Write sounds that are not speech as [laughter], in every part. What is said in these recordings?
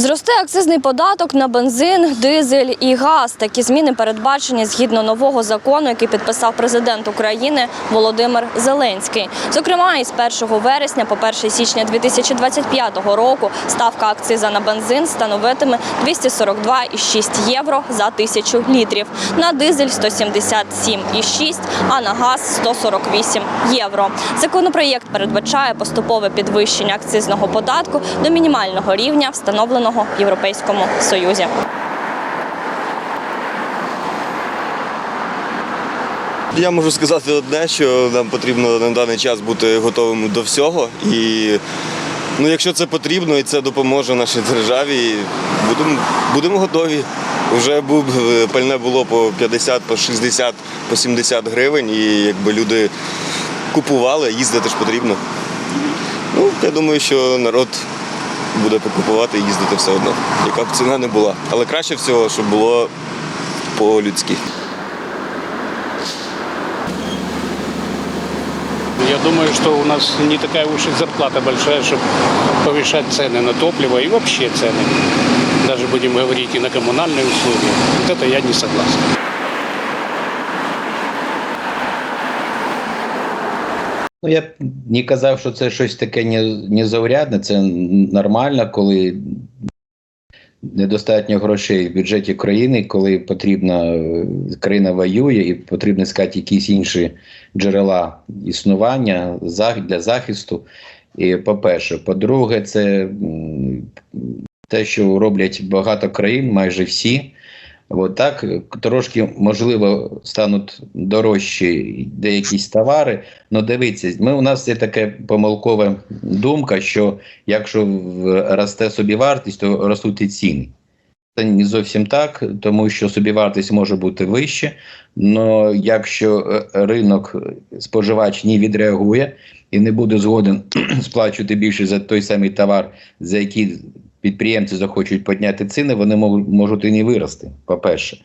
Зросте акцизний податок на бензин, дизель і газ. Такі зміни передбачені згідно нового закону, який підписав президент України Володимир Зеленський. Зокрема, із 1 вересня по 1 січня 2025 року ставка акциза на бензин становитиме 242,6 євро за тисячу літрів. На дизель 177,6, а на газ 148 євро. Законопроєкт передбачає поступове підвищення акцизного податку до мінімального рівня, встановленого в Європейському Союзі. Я можу сказати одне, що нам потрібно на даний час бути готовими до всього. І ну, якщо це потрібно і це допоможе нашій державі, будемо, будемо готові. Вже був, пальне було по 50, по 60, по 70 гривень, і якби люди купували, їздити ж потрібно. Ну, я думаю, що народ буде покупувати і їздити все одно, яка б ціна не була. Але краще всього, щоб було по-людськи. Я думаю, что у нас не такая уж и зарплата большая, чтобы повышать цены на топливо и вообще цены. Даже будем говорить и на коммунальные услуги. Вот это я не согласен. Ну, я б не казав, що це щось таке не- незаурядне, це нормально, коли недостатньо грошей в бюджеті країни, коли потрібна е, країна воює і потрібно скати якісь інші джерела існування для захисту. І по-перше, по-друге, це те, що роблять багато країн, майже всі. От так трошки можливо стануть дорожчі деякісь товари. Ну дивіться, ми у нас є така помилкова думка, що якщо росте собівартість, то ростуть і ціни. Це не зовсім так, тому що собівартість може бути вище. але якщо е, ринок е, споживач не відреагує і не буде згоден [clears throat] сплачувати більше за той самий товар, за який підприємці захочуть підняти ціни, вони можуть і не вирости. По-перше.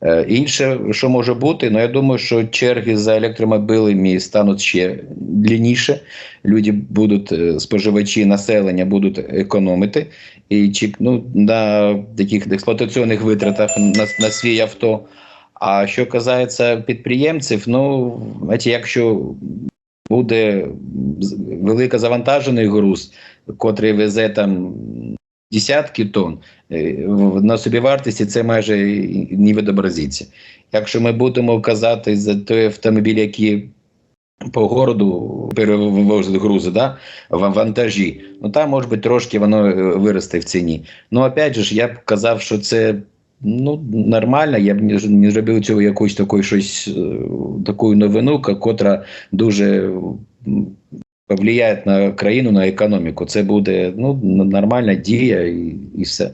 Е, Інше, що може бути, ну я думаю, що черги за електромобілями стануть ще длинніше. Люди будуть, е, споживачі населення будуть економити і чи, ну, на таких експлуатаційних витратах на, на свій авто. А що казається підприємців, ну знаєте, якщо буде велико завантажений груз, котрий везе там десятки тонн, е, на собівартості це майже не відобразиться. Якщо ми будемо казати за той автомобіль, який по городу перевозить грузи, да, вантажі, ну там може бути трошки воно е, виросте в ціні. Ну опять же я б казав, що це ну нормально. Я б не, зробив цього якусь такої щось е, таку новину, котра дуже повлияє на країну, на економіку. Це буде ну нормальна дія і, і все.